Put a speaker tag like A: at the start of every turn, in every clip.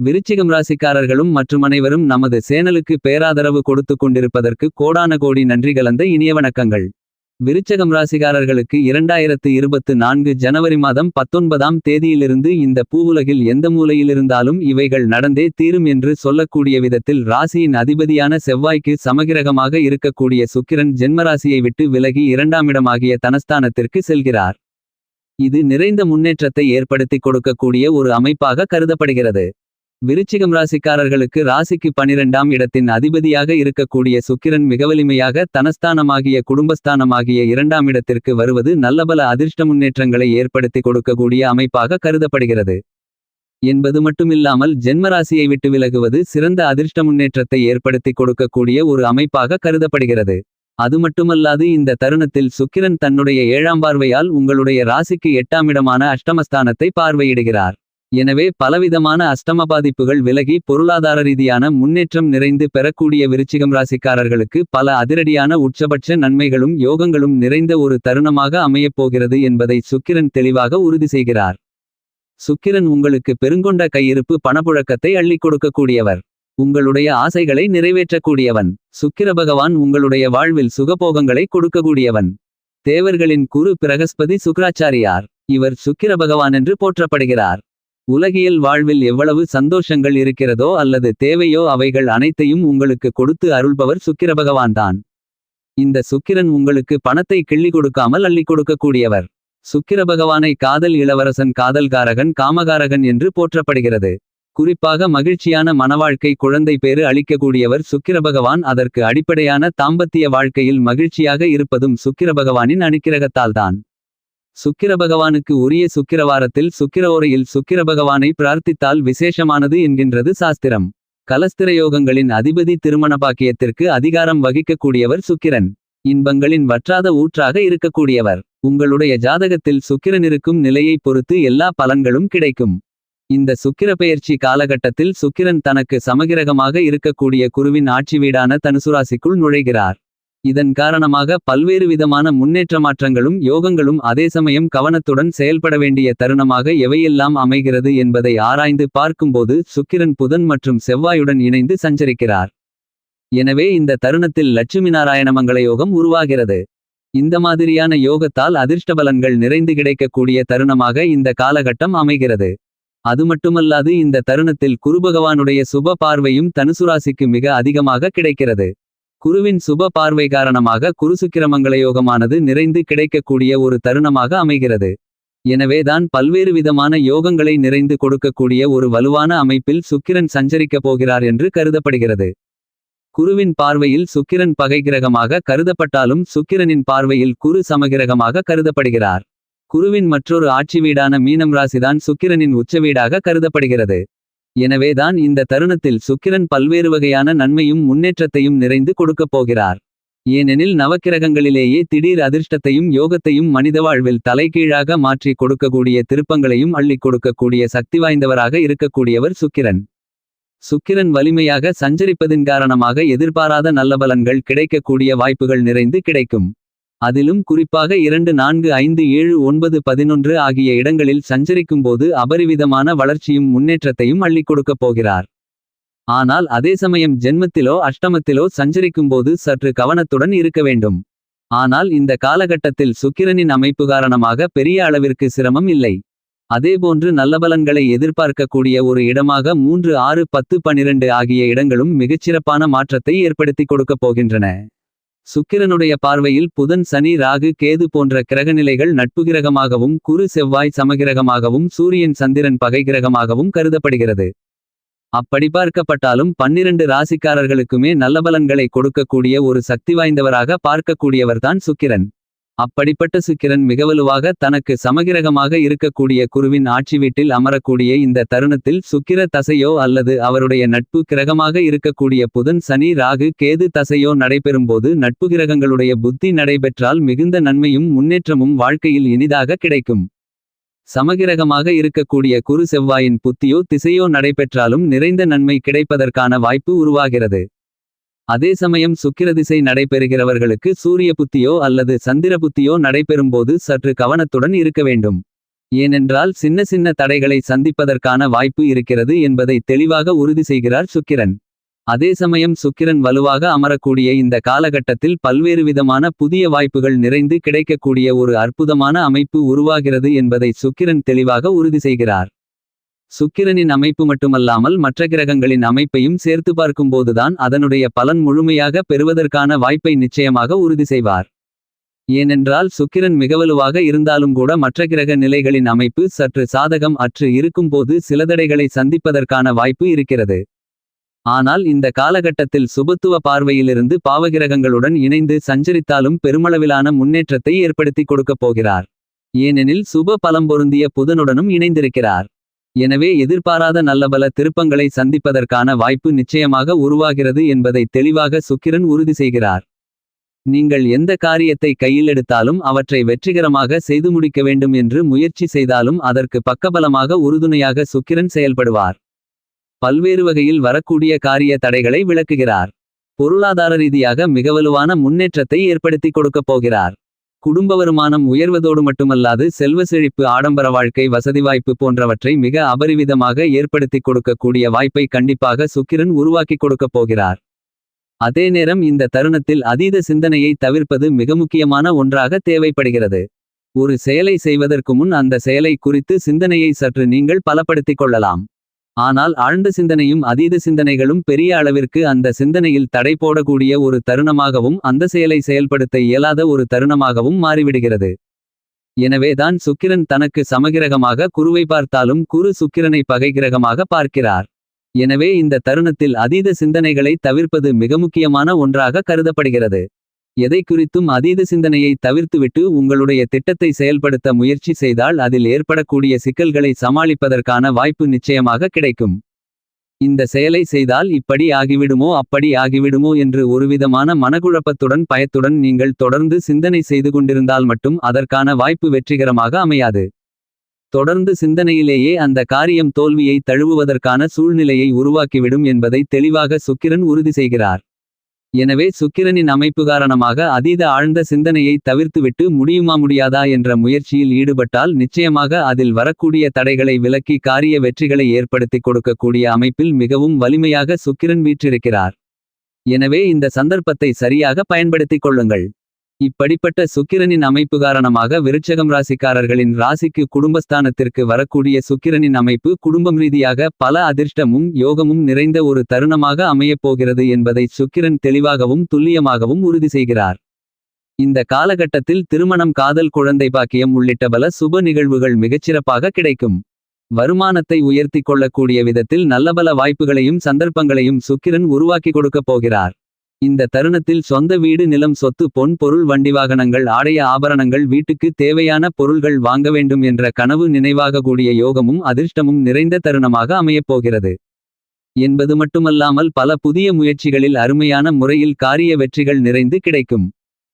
A: விருச்சிகம் ராசிக்காரர்களும் மற்றும் அனைவரும் நமது சேனலுக்கு பேராதரவு கொடுத்து கொண்டிருப்பதற்கு கோடான கோடி நன்றி கலந்த இனிய வணக்கங்கள். விருச்சகம் ராசிக்காரர்களுக்கு இரண்டாயிரத்து இருபத்து நான்கு ஜனவரி மாதம் பத்தொன்பதாம் தேதியிலிருந்து இந்த பூவுலகில் எந்த மூலையிலிருந்தாலும் இவைகள் நடந்தே தீரும் என்று சொல்லக்கூடிய விதத்தில் ராசியின் அதிபதியான செவ்வாய்க்கு சமகிரகமாக இருக்கக்கூடிய சுக்கிரன் ஜென்மராசியை விட்டு விலகி இரண்டாமிடமாகிய தனஸ்தானத்திற்கு செல்கிறார். இது நிறைந்த முன்னேற்றத்தை ஏற்படுத்திக் கொடுக்கக்கூடிய ஒரு அமைப்பாக கருதப்படுகிறது. விருச்சிகம் ராசிக்காரர்களுக்கு ராசிக்கு பனிரெண்டாம் இடத்தின் அதிபதியாக இருக்கக்கூடிய சுக்கிரன் மிகவலிமையாக தனஸ்தானமாகிய குடும்பஸ்தானமாகிய இரண்டாம் இடத்திற்கு வருவது நல்லபல அதிர்ஷ்ட முன்னேற்றங்களை ஏற்படுத்திக் கொடுக்கக்கூடிய அமைப்பாக கருதப்படுகிறது. என்பது மட்டுமில்லாமல் ஜென்மராசியை விட்டு விலகுவது சிறந்த அதிர்ஷ்ட முன்னேற்றத்தை ஏற்படுத்திக் கொடுக்கக்கூடிய ஒரு அமைப்பாக கருதப்படுகிறது. அது மட்டுமல்லாது இந்த தருணத்தில் சுக்கிரன் தன்னுடைய ஏழாம் பார்வையால் உங்களுடைய ராசிக்கு எட்டாம் இடமான அஷ்டமஸ்தானத்தை பார்வையிடுகிறார். எனவே பலவிதமான அஷ்டம பாதிப்புகள் விலகி பொருளாதார ரீதியான முன்னேற்றம் நிறைந்து பெறக்கூடிய விருச்சிகம் ராசிக்காரர்களுக்கு பல அதிரடியான உச்சபட்ச நன்மைகளும் யோகங்களும் நிறைந்த ஒரு தருணமாக அமையப் போகிறது என்பதை சுக்கிரன் தெளிவாக உறுதி செய்கிறார். சுக்கிரன் உங்களுக்கு பெருங்கொண்ட கையிருப்பு பணப்புழக்கத்தை அள்ளிக் கொடுக்கக்கூடியவர். உங்களுடைய ஆசைகளை நிறைவேற்றக்கூடியவன். சுக்கிர பகவான் உங்களுடைய வாழ்வில் சுகபோகங்களை கொடுக்கக்கூடியவன். தேவர்களின் குரு பிரகஸ்பதி சுக்ராச்சாரியார். இவர் சுக்கிர பகவான் என்று போற்றப்படுகிறார். உலகியல் வாழ்வில் எவ்வளவு சந்தோஷங்கள் இருக்கிறதோ அல்லது தேவையோ அவைகள் அனைத்தையும் உங்களுக்கு கொடுத்து அருள்பவர் சுக்கிரபகவான்தான். இந்த சுக்கிரன் உங்களுக்கு பணத்தை கிள்ளி கொடுக்காமல் அள்ளிக் கொடுக்கக்கூடியவர். சுக்கிரபகவானை காதல் இளவரசன் காதல்காரகன் காமகாரகன் என்று போற்றப்படுகிறது. குறிப்பாக மகிழ்ச்சியான மனவாழ்க்கை குழந்தை பேறு அளிக்கக்கூடியவர் சுக்கிரபகவான் அதற்கு அடிப்படையான தாம்பத்திய வாழ்க்கையில் மகிழ்ச்சியாக இருப்பதும் சுக்கிரபகவானின் அனுக்கிரகத்தால்தான். சுக்கிரபகவானுக்கு உரிய சுக்கிரவாரத்தில் சுக்கிரவோரையில் சுக்கிரபகவானை பிரார்த்தித்தால் விசேஷமானது என்கின்றது சாஸ்திரம். கலஸ்திரயோகங்களின் அதிபதி திருமண பாக்கியத்திற்கு அதிகாரம் வகிக்கக்கூடியவர் சுக்கிரன். இன்பங்களின் வற்றாத ஊற்றாக இருக்கக்கூடியவர். உங்களுடைய ஜாதகத்தில் சுக்கிரன் இருக்கும் நிலையைப் பொறுத்து எல்லா பலன்களும் கிடைக்கும். இந்த சுக்கிர பெயர்ச்சி காலகட்டத்தில் சுக்கிரன் தனக்கு சமகிரகமாக இருக்கக்கூடிய குருவின் ஆட்சி வீடான தனுசுராசிக்குள் நுழைகிறார். இதன் காரணமாக பல்வேறு விதமான முன்னேற்ற மாற்றங்களும் யோகங்களும் அதே சமயம் கவனத்துடன் செயல்பட வேண்டிய தருணமாக எவையெல்லாம் அமைகிறது என்பதை ஆராய்ந்து பார்க்கும்போது சுக்கிரன் புதன் மற்றும் செவ்வாயுடன் இணைந்து சஞ்சரிக்கிறார். எனவே இந்த தருணத்தில் லட்சுமி நாராயண மங்கள யோகம் உருவாகிறது. இந்த மாதிரியான யோகத்தால் அதிர்ஷ்டபலன்கள் நிறைந்து கிடைக்கக்கூடிய தருணமாக இந்த காலகட்டம் அமைகிறது. அது மட்டுமல்லாது இந்த தருணத்தில் குருபகவானுடைய சுப பார்வையும் தனுசுராசிக்கு மிக அதிகமாக கிடைக்கிறது. குருவின் சுப பார்வை காரணமாக குருசுக்கிரமங்களயோகமானது நிறைந்து கிடைக்கக்கூடிய ஒரு தருணமாக அமைகிறது. எனவேதான் பல்வேறு விதமான யோகங்களை நிறைந்து கொடுக்கக்கூடிய ஒரு வலுவான அமைப்பில் சுக்கிரன் சஞ்சரிக்கப் போகிறார் என்று கருதப்படுகிறது. குருவின் பார்வையில் சுக்கிரன் பகைகிரகமாக கருதப்பட்டாலும் சுக்கிரனின் பார்வையில் குரு சமகிரகமாக கருதப்படுகிறார். குருவின் மற்றொரு ஆட்சி வீடான மீனம் ராசிதான் சுக்கிரனின் உச்சவீடாக கருதப்படுகிறது. எனவேதான் இந்த தருணத்தில் சுக்கிரன் பல்வேறு வகையான நன்மையும் முன்னேற்றத்தையும் நிறைந்து கொடுக்கப் போகிறார். ஏனெனில் நவக்கிரகங்களிலேயே திடீர் அதிர்ஷ்டத்தையும் யோகத்தையும் மனித வாழ்வில் தலைகீழாக மாற்றி கொடுக்கக்கூடிய திருப்பங்களையும் அள்ளிக் கொடுக்கக்கூடிய சக்தி வாய்ந்தவராக இருக்கக்கூடியவர் சுக்கிரன். சுக்கிரன் வலிமையாக சஞ்சரிப்பதின் காரணமாக எதிர்பாராத நல்ல பலன்கள் கிடைக்கக்கூடிய வாய்ப்புகள் நிறைந்து கிடைக்கும். அதிலும் குறிப்பாக இரண்டு நான்கு ஐந்து ஏழு ஒன்பது பதினொன்று ஆகிய இடங்களில் சஞ்சரிக்கும்போது அபரிவிதமான வளர்ச்சியும் முன்னேற்றத்தையும் அள்ளிக் கொடுக்கப் போகிறார். ஆனால் அதே சமயம் ஜென்மத்திலோ அஷ்டமத்திலோ சஞ்சரிக்கும்போது சற்று கவனத்துடன் இருக்க வேண்டும். ஆனால் இந்த காலகட்டத்தில் சுக்கிரனின் அமைப்பு காரணமாக பெரிய அளவிற்கு சிரமம் இல்லை. அதேபோன்று நல்லபலன்களை எதிர்பார்க்கக்கூடிய ஒரு இடமாக மூன்று ஆறு பத்து பனிரெண்டு ஆகிய இடங்களும் மிகச்சிறப்பான மாற்றத்தை ஏற்படுத்திக் கொடுக்கப் போகின்றன. சுக்கிரனுடைய பார்வையில் புதன் சனி ராகு கேது போன்ற கிரகநிலைகள் நட்புகிரகமாகவும் குரு செவ்வாய் சமகிரகமாகவும் சூரியன் சந்திரன் பகைகிரகமாகவும் கருதப்படுகிறது. அப்படி பார்க்கப்பட்டாலும் பன்னிரண்டு ராசிக்காரர்களுக்குமே நல்லபலன்களை கொடுக்கக்கூடிய ஒரு சக்தி வாய்ந்தவராக பார்க்கக்கூடியவர்தான் சுக்கிரன். அப்படிப்பட்ட சுக்கிரன் மிகவலுவாக தனக்கு சமகிரகமாக இருக்கக்கூடிய குருவின் ஆட்சி வீட்டில் அமரக்கூடிய இந்த தருணத்தில் சுக்கிர தசையோ அல்லது அவருடைய நட்பு கிரகமாக இருக்கக்கூடிய புதன் சனி ராகு கேது தசையோ நடைபெறும்போது நட்புகிரகங்களுடைய புத்தி நடைபெற்றால் மிகுந்த நன்மையும் முன்னேற்றமும் வாழ்க்கையில் இனிதாக கிடைக்கும். சமகிரகமாக இருக்கக்கூடிய குரு செவ்வாயின் புத்தியோ திசையோ நடைபெற்றாலும் நிறைந்த நன்மை கிடைப்பதற்கான வாய்ப்பு உருவாகிறது. அதே சமயம் சுக்கிரதிசை நடைபெறுகிறவர்களுக்கு சூரிய புத்தியோ அல்லது சந்திர புத்தியோ நடைபெறும்போது சற்று கவனத்துடன் இருக்க வேண்டும். ஏனென்றால் சின்ன சின்ன தடைகளை சந்திப்பதற்கான வாய்ப்பு இருக்கிறது என்பதை தெளிவாக உறுதி செய்கிறார் சுக்கிரன். அதே சமயம் சுக்கிரன் வலுவாக அமரக்கூடிய இந்த காலகட்டத்தில் பல்வேறு விதமான புதிய வாய்ப்புகள் நிறைந்து கிடைக்கக்கூடிய ஒரு அற்புதமான அமைப்பு உருவாகிறது என்பதை சுக்கிரன் தெளிவாக உறுதி செய்கிறார். சுக்கிரனின் அமைப்பு மட்டுமல்லாமல் மற்ற கிரகங்களின் அமைப்பையும் சேர்த்து பார்க்கும்போதுதான் அதனுடைய பலன் முழுமையாக பெறுவதற்கான வாய்ப்பை நிச்சயமாக உறுதி செய்வார். ஏனென்றால் சுக்கிரன் மிகவலுவாக இருந்தாலும் கூட மற்ற கிரக நிலைகளின் அமைப்பு சற்று சாதகம் அற்று இருக்கும்போது சில தடைகளை சந்திப்பதற்கான வாய்ப்பு இருக்கிறது. ஆனால் இந்த காலகட்டத்தில் சுபத்துவ பார்வையிலிருந்து பாவகிரகங்களுடன் இணைந்து சஞ்சரித்தாலும் பெருமளவிலான முன்னேற்றத்தை ஏற்படுத்திக் கொடுக்கப் போகிறார். ஏனெனில் சுப பலம் பொருந்திய புதனுடனும் இணைந்திருக்கிறார். எனவே எதிர்பாராத நல்லபல திருப்பங்களை சந்திப்பதற்கான வாய்ப்பு நிச்சயமாக உருவாகிறது என்பதை தெளிவாக சுக்கிரன் உறுதி செய்கிறார். நீங்கள் எந்த காரியத்தை கையில் எடுத்தாலும் அவற்றை வெற்றிகரமாக செய்து முடிக்க வேண்டும் என்று முயற்சி செய்தாலும் அதற்கு பக்கபலமாக உறுதுணையாக சுக்கிரன் செயல்படுவார். பல்வேறு வகையில் வரக்கூடிய காரிய தடைகளை விளக்குகிறார். பொருளாதார ரீதியாக மிக வலுவான முன்னேற்றத்தை ஏற்படுத்திக் கொடுக்கப் போகிறார். குடும்ப வருமானம் உயர்வதோடு மட்டுமல்லாது செல்வ செழிப்பு ஆடம்பர வாழ்க்கை வசதி வாய்ப்பு போன்றவற்றை மிக அபரிவிதமாக ஏற்படுத்திக் கொடுக்கக்கூடிய வாய்ப்பை கண்டிப்பாக சுக்கிரன் உருவாக்கிக் கொடுக்கப் போகிறார். அதே நேரம் இந்த தருணத்தில் அதீத சிந்தனையை தவிர்ப்பது மிக முக்கியமான ஒன்றாக தேவைப்படுகிறது. ஒரு செயலை செய்வதற்கு முன் அந்த செயலை குறித்து சிந்தனையை சற்று நீங்கள் பலப்படுத்திக் கொள்ளலாம். ஆனால் ஆழ்ந்த சிந்தனையும் அதீத சிந்தனைகளும் பெரிய அளவிற்கு அந்த சிந்தனையில் தடை போடக்கூடிய ஒரு தருணமாகவும் அந்த செயலை செயல்படுத்த இயலாத ஒரு தருணமாகவும் மாறிவிடுகிறது. எனவேதான் சுக்கிரன் தனக்கு சமகிரகமாக குருவை பார்த்தாலும் குரு சுக்கிரனை பகைகிரகமாக பார்க்கிறார். எனவே இந்த தருணத்தில் அதீத சிந்தனைகளை தவிர்ப்பது மிக முக்கியமான ஒன்றாக கருதப்படுகிறது. எதை குறித்தும் அதீத சிந்தனையை தவிர்த்துவிட்டு உங்களுடைய திட்டத்தை செயல்படுத்த முயற்சி செய்தால் அதில் ஏற்படக்கூடிய சிக்கல்களை சமாளிப்பதற்கான வாய்ப்பு நிச்சயமாக கிடைக்கும். இந்த செயலை செய்தால் இப்படி ஆகிவிடுமோ அப்படி ஆகிவிடுமோ என்று ஒருவிதமான மனக்குழப்பத்துடன் பயத்துடன் நீங்கள் தொடர்ந்து சிந்தனை செய்து கொண்டிருந்தால் மட்டும் அதற்கான வாய்ப்பு வெற்றிகரமாக அமையாது. தொடர்ந்து சிந்தனையிலேயே அந்த காரியம் தோல்வியை தழுவுவதற்கான சூழ்நிலையை உருவாக்கிவிடும் என்பதை தெளிவாக சுக்கிரன் உறுதி செய்கிறார். எனவே சுக்கிரனின் அமைப்பு காரணமாக அதீத ஆழ்ந்த சிந்தனையை தவிர்த்துவிட்டு முடியுமா முடியாதா என்ற முயற்சியில் ஈடுபட்டால் நிச்சயமாக அதில் வரக்கூடிய தடைகளை விலக்கி காரிய வெற்றிகளை ஏற்படுத்திக் கொடுக்கக்கூடிய அமைப்பில் மிகவும் வலிமையாக சுக்கிரன் வீற்றிருக்கிறார். எனவே இந்த சந்தர்ப்பத்தை சரியாக பயன்படுத்திக் கொள்ளுங்கள். இப்படிப்பட்ட சுக்கிரனின் அமைப்பு காரணமாக விருட்சகம் ராசிக்காரர்களின் ராசிக்கு குடும்பஸ்தானத்திற்கு வரக்கூடிய சுக்கிரனின் அமைப்பு குடும்பம் ரீதியாக பல அதிர்ஷ்டமும் யோகமும் நிறைந்த ஒரு தருணமாக அமையப் போகிறது என்பதை சுக்கிரன் தெளிவாகவும் துல்லியமாகவும் உறுதி செய்கிறார். இந்த காலகட்டத்தில் திருமணம் காதல் குழந்தை பாக்கியம் உள்ளிட்ட பல சுப நிகழ்வுகள் மிகச்சிறப்பாக கிடைக்கும். வருமானத்தை உயர்த்திக் கொள்ளக்கூடிய விதத்தில் நல்லபல வாய்ப்புகளையும் சந்தர்ப்பங்களையும் சுக்கிரன் உருவாக்கி கொடுக்கப் போகிறார். இந்த தருணத்தில் சொந்த வீடு நிலம் சொத்து பொன் பொருள் வண்டிவாகனங்கள் ஆடைய ஆபரணங்கள் வீட்டுக்கு தேவையான பொருள்கள் வாங்க வேண்டும் என்ற கனவு நினைவாகக்கூடிய யோகமும் அதிர்ஷ்டமும் நிறைந்த தருணமாக அமையப்போகிறது. என்பது மட்டுமல்லாமல் பல புதிய முயற்சிகளில் அருமையான முறையில் காரிய வெற்றிகள் நிறைந்து கிடைக்கும்.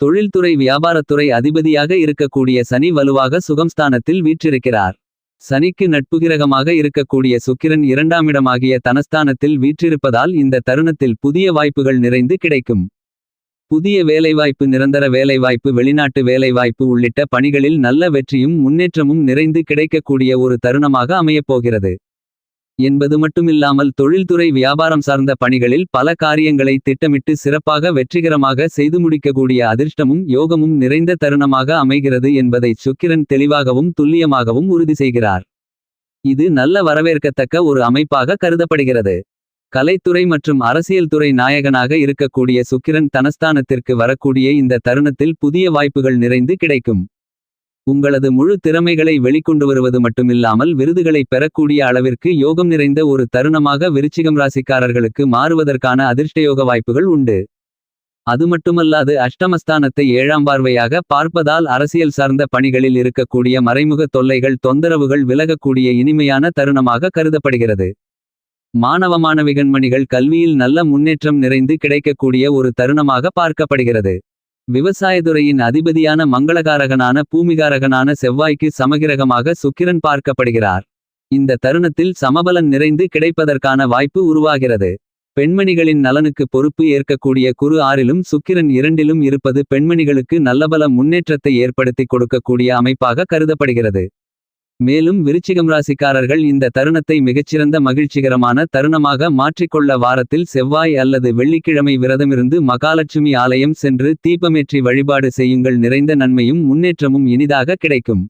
A: தொழில்துறை வியாபாரத்துறை அதிபதியாக இருக்கக்கூடிய சனி வலுவாக சுகம்ஸ்தானத்தில் வீற்றிருக்கிறார். சனிக்கு நட்புகிரகமாக இருக்கக்கூடிய சுக்கிரன் இரண்டாமிடமாகிய தனஸ்தானத்தில் வீற்றிருப்பதால் இந்த தருணத்தில் புதிய வாய்ப்புகள் நிறைந்து கிடைக்கும். புதிய வேலைவாய்ப்பு நிரந்தர வேலைவாய்ப்பு வெளிநாட்டு வேலைவாய்ப்பு உள்ளிட்ட பணிகளில் நல்ல வெற்றியும் முன்னேற்றமும் நிறைந்து கிடைக்கக்கூடிய ஒரு தருணமாக அமையப்போகிறது. என்பது மட்டுமில்லாமல் தொழில்துறை வியாபாரம் சார்ந்த பணிகளில் பல காரியங்களை திட்டமிட்டு சிறப்பாக வெற்றிகரமாக செய்து முடிக்கக்கூடிய அதிர்ஷ்டமும் யோகமும் நிறைந்த தருணமாக அமைகிறது என்பதை சுக்கிரன் தெளிவாகவும் துல்லியமாகவும் உறுதி செய்கிறார். இது நல்ல வரவேற்கத்தக்க ஒரு அமைப்பாக கருதப்படுகிறது. கலைத்துறை மற்றும் அரசியல் துறை நாயகனாக இருக்கக்கூடிய சுக்கிரன் தனஸ்தானத்திற்கு வரக்கூடிய இந்த தருணத்தில் புதிய வாய்ப்புகள் நிறைந்து கிடைக்கும். உங்களது முழு திறமைகளை வெளிக்கொண்டு வருவது மட்டுமில்லாமல் விருதுகளை பெறக்கூடிய அளவிற்கு யோகம் நிறைந்த ஒரு தருணமாக விருச்சிகம் ராசிக்காரர்களுக்கு மாறுவதற்கான அதிர்ஷ்டயோக வாய்ப்புகள் உண்டு. அது மட்டுமல்லாது அஷ்டமஸ்தானத்தை ஏழாம் பார்வையாக பார்ப்பதால் அரசியல் சார்ந்த பணிகளில் இருக்கக்கூடிய மறைமுக தொல்லைகள் தொந்தரவுகள் விலகக்கூடிய இனிமையான தருணமாக கருதப்படுகிறது. மாணவ மாணவிகண்மணிகள் கல்வியில் நல்ல முன்னேற்றம் நிறைந்து கிடைக்கக்கூடிய ஒரு தருணமாக பார்க்கப்படுகிறது. விவசாயத்துறையின் அதிபதியான மங்களகாரகனான பூமிகாரகனான செவ்வாய்க்கு சமகிரகமாக சுக்கிரன் பார்க்கப்படுகிறார். இந்த தருணத்தில் சமபலன் நிறைந்து கிடைப்பதற்கான வாய்ப்பு உருவாகிறது. பெண்மணிகளின் நலனுக்கு பொறுப்பு ஏற்கக்கூடிய குரு ஆறிலும் சுக்கிரன் இரண்டிலும் இருப்பது பெண்மணிகளுக்கு நல்லபல முன்னேற்றத்தை ஏற்படுத்திக் கொடுக்கக்கூடிய அமைப்பாக கருதப்படுகிறது. மேலும் விருச்சிகம் ராசிக்காரர்கள் இந்த தருணத்தை மிகச்சிறந்த மகிழ்ச்சிகரமான தருணமாக மாற்றிக்கொள்ள வாரத்தில் செவ்வாய் அல்லது வெள்ளிக்கிழமை விரதமிருந்து மகாலட்சுமி ஆலயம் சென்று தீபமேற்றி வழிபாடு செய்யுங்கள். நிறைந்த நன்மையும் முன்னேற்றமும் இனிதாக கிடைக்கும்.